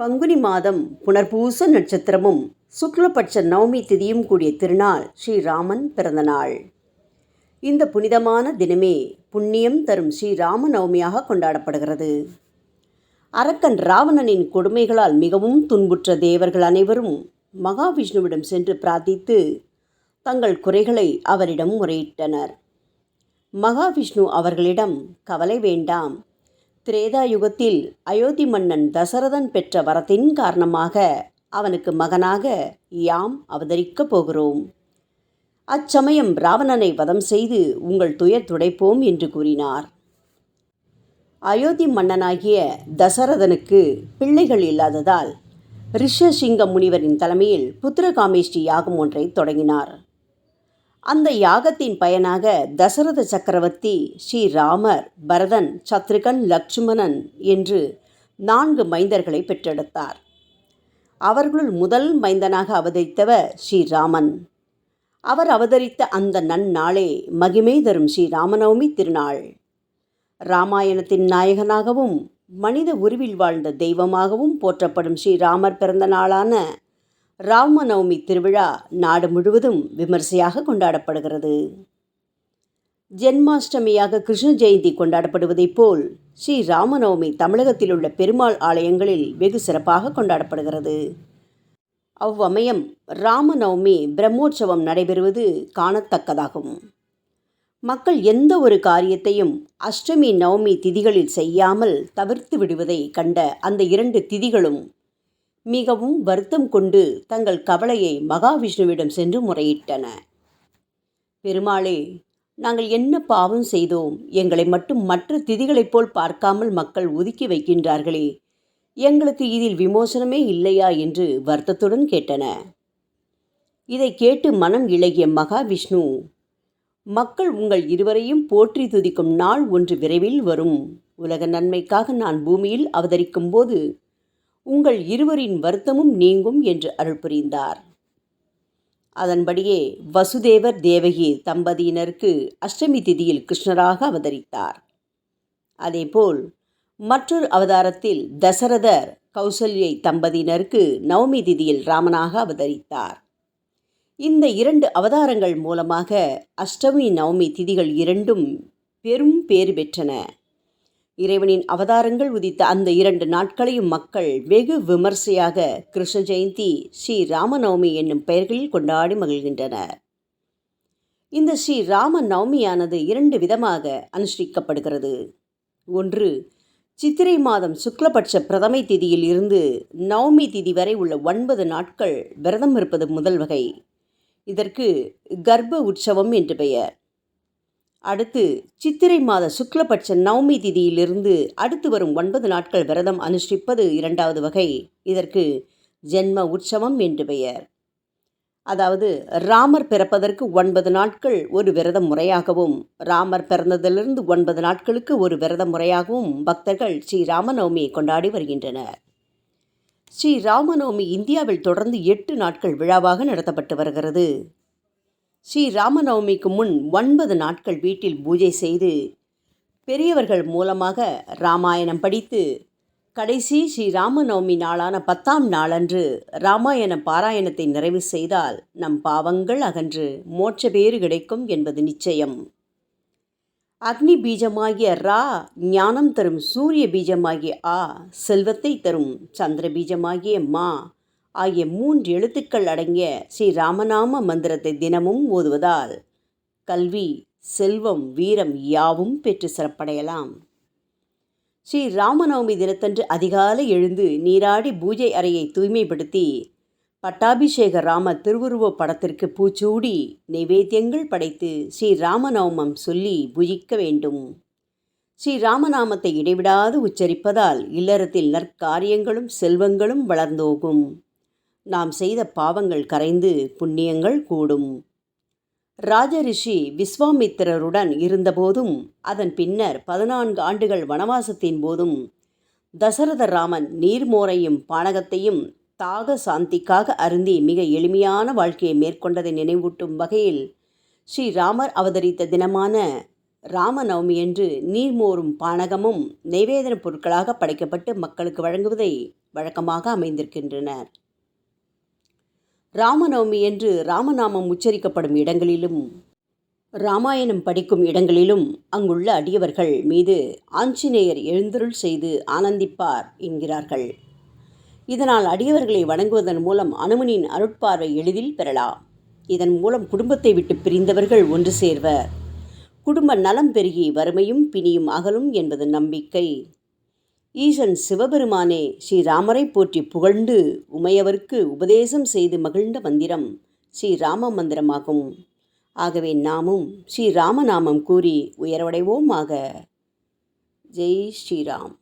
பங்குனி மாதம் புனர்பூச நட்சத்திரமும் சுக்லபட்ச நவமி திதியும் கூடிய திருநாள் ஸ்ரீராமன் பிறந்தநாள். இந்த புனிதமான தினமே புண்ணியம் தரும் ஸ்ரீராம நவமியாக கொண்டாடப்படுகிறது. அரக்கன் ராவணனின் கொடுமைகளால் மிகவும் துன்புற்ற தேவர்கள் அனைவரும் மகாவிஷ்ணுவிடம் சென்று பிரார்த்தித்து தங்கள் குறைகளை அவரிடம் முறையிட்டனர். மகாவிஷ்ணு அவர்களிடம் கவலை வேண்டாம். திரேதா யுகத்தில் அயோத்தி மன்னன் தசரதன் பெற்ற வரத்தின் காரணமாக அவனுக்கு மகனாக யாம் அவதரிக்கப் போகிறோம். அச்சமயம் ராவணனை வதம் செய்து உங்கள் துயர் துடைப்போம் என்று கூறினார். அயோத்தி மன்னனாகிய தசரதனுக்கு பிள்ளைகள் இல்லாததால் ரிஷசிங்க முனிவரின் தலைமையில் புத்திரகாமேஷ்டி யாகம் ஒன்றை தொடங்கினார். அந்த யாகத்தின் பயனாக தசரத சக்கரவர்த்தி ஸ்ரீராமர் பரதன் சத்ருகன் லக்ஷ்மணன் என்று நான்கு மைந்தர்களை பெற்றெடுத்தார். அவர்களுள் முதல் மைந்தனாக அவதரித்தவர் ஸ்ரீராமன். அவர் அவதரித்த அந்த நன்னாளே மகிமை தரும் ஸ்ரீராமநவமி திருநாள். ராமாயணத்தின் நாயகனாகவும் மனித உருவில் வாழ்ந்த தெய்வமாகவும் போற்றப்படும் ஸ்ரீராமர் பிறந்த நாளான ராமநவமி திருவிழா நாடு முழுவதும் விமர்சையாக கொண்டாடப்படுகிறது. ஜென்மாஷ்டமியாக கிருஷ்ண ஜெயந்தி கொண்டாடப்படுவதைப் போல் ஸ்ரீ ராமநவமி தமிழகத்தில் உள்ள பெருமாள் ஆலயங்களில் வெகு சிறப்பாக கொண்டாடப்படுகிறது. அவ்வமயம் ராமநவமி பிரம்மோற்சவம் நடைபெறுவது காணத்தக்கதாகும். மக்கள் எந்த ஒரு காரியத்தையும் அஷ்டமி நவமி திதிகளில் செய்யாமல் தவிர்த்து விடுவதை கண்ட அந்த இரண்டு திதிகளும் மிகவும் வருத்தம் கொண்டு தங்கள் கவலையை மகாவிஷ்ணுவிடம் சென்று முறையிட்டன. பெருமாளே நாங்கள் என்ன பாவம் செய்தோம்? எங்களை மட்டும் மற்ற திதிகளைப் போல் பார்க்காமல் மக்கள் ஒதுக்கி வைக்கின்றார்களே. எங்களுக்கு இதில் விமோசனமே இல்லையா? என்று வருத்தத்துடன் கேட்டன. இதை கேட்டு மனம் இழகிய மகாவிஷ்ணு மக்கள் உங்கள் இருவரையும் போற்றி துதிக்கும் நாள் ஒன்று விரைவில் வரும். உலக நன்மைக்காக நான் பூமியில் அவதரிக்கும் போது உங்கள் இருவரின் வருத்தமும் நீங்கும் என்று அருள் புரிந்தார் அதன்படியே வசுதேவர் தேவகி தம்பதியினருக்கு அஷ்டமி திதியில் கிருஷ்ணராக அவதரித்தார். அதேபோல் மற்றொரு அவதாரத்தில் தசரதர் கௌசல்யை தம்பதியினருக்கு நவமி திதியில் ராமனாக அவதரித்தார். இந்த இரண்டு அவதாரங்கள் மூலமாக அஷ்டமி நவமி திதிகள் இரண்டும் பெரும் பேறு பெற்றன. இறைவனின் அவதாரங்கள் உதித்த அந்த இரண்டு நாட்களையும் மக்கள் வெகு விமர்சையாக கிருஷ்ண ஜெயந்தி ஸ்ரீ ராமநவமி என்னும் பெயர்களில் கொண்டாடி மகிழ்கின்றனர். இந்த ஸ்ரீ ராம நவமியானது இரண்டு விதமாக அனுஷ்டிக்கப்படுகிறது. ஒன்று சித்திரை மாதம் சுக்லபட்ச பிரதமை திதியில் இருந்து நவமி திதி வரை உள்ள ஒன்பது நாட்கள் விரதம் இருப்பது முதல் வகை. இதற்கு கர்ப்ப உற்சவம் என்று பெயர். அடுத்து சித்திரை மாத சுக்லபட்ச நவமி திதியிலிருந்து அடுத்து வரும் ஒன்பது நாட்கள் விரதம் அனுஷ்டிப்பது இரண்டாவது வகை. இதற்கு ஜென்ம உற்சவம் என்று பெயர். அதாவது ராமர் பிறப்பதற்கு ஒன்பது நாட்கள் ஒரு விரத முறையாகவும் ராமர் பிறந்ததிலிருந்து ஒன்பது நாட்களுக்கு ஒரு விரத முறையாகவும் பக்தர்கள் ஸ்ரீ ராமநவமியை கொண்டாடி வருகின்றனர். ஸ்ரீ ராமநவமி இந்தியாவில் தொடர்ந்து எட்டு நாட்கள் விழாவாக நடத்தப்பட்டு வருகிறது. ஸ்ரீ ராமநவமிக்கு முன் ஒன்பது நாட்கள் வீட்டில் பூஜை செய்து பெரியவர்கள் மூலமாக ராமாயணம் படித்து கடைசி ஸ்ரீ ராமநவமி நாளான பத்தாம் நாளன்று ராமாயண பாராயணத்தை நிறைவு செய்தால் நம் பாவங்கள் அகன்று மோட்ச பேறு கிடைக்கும் என்பது நிச்சயம். அக்னி பீஜமாகிய ரா ஞானம் தரும் சூரிய பீஜமாகிய ஆ செல்வத்தை தரும் சந்திர பீஜமாகிய மா ஆகிய மூன்று எழுத்துக்கள் அடங்கிய ஸ்ரீ ராமநாம மந்திரத்தை தினமும் ஓதுவதால் கல்வி செல்வம் வீரம் யாவும் பெற்று சிறப்படையலாம். ஸ்ரீ ராமநவமி தினத்தன்று அதிகாலை எழுந்து நீராடி பூஜை அறையை தூய்மைப்படுத்தி பட்டாபிஷேக ராம திருவுருவ படத்திற்கு பூச்சூடி நைவேத்தியங்கள் படைத்து ஸ்ரீ ராமநவமம் சொல்லி பூஜிக்க வேண்டும். ஸ்ரீ ராமநாமத்தை இடைவிடாது உச்சரிப்பதால் இல்லறத்தில் நற்காரியங்களும் செல்வங்களும் வளர்ந்தோகும். நாம் செய்த பாவங்கள் கரைந்து புண்ணியங்கள் கூடும். ராஜரிஷி விஸ்வாமித்திரருடன் இருந்தபோதும் அதன் பின்னர் பதினான்கு ஆண்டுகள் வனவாசத்தின் போதும் தசரத ராமன் நீர்மோரையும் பானகத்தையும் தாக சாந்திக்காக அருந்தி மிக எளிமையான வாழ்க்கையை மேற்கொண்டதை நினைவூட்டும் வகையில் ஸ்ரீ ராமர் அவதரித்த தினமான ராமநவமியன்று நீர்மோரும் பானகமும் நைவேதன பொருட்களாக படைக்கப்பட்டு மக்களுக்கு வழங்குவதை வழக்கமாக அமைந்திருக்கின்றனர். ராமநவமி என்று ராமநாமம் உச்சரிக்கப்படும் இடங்களிலும் ராமாயணம் படிக்கும் இடங்களிலும் அங்குள்ள அடியவர்கள் மீது ஆஞ்சநேயர் எழுந்தருள் செய்து ஆனந்திப்பார் என்கிறார்கள். இதனால் அடியவர்களை வணங்குவதன் மூலம் அனுமனின் அருட்பார்வை எளிதில் பெறலாம். இதன் மூலம் குடும்பத்தை விட்டு பிரிந்தவர்கள் ஒன்று சேர்வர். குடும்ப நலம் பெருகி வறுமையும் பிணியும் அகலும் என்பது நம்பிக்கை. ஈசன் சிவபெருமானே ஸ்ரீராமரை போற்றி புகழ்ந்து உமையவருக்கு உபதேசம் செய்து மகிழ்ந்த மந்திரம் ஸ்ரீராம மந்திரமாகும். ஆகவே நாமும் ஸ்ரீராமநாமம் கூறி உயர்வடைவோமாக. ஜெய் ஸ்ரீராம்.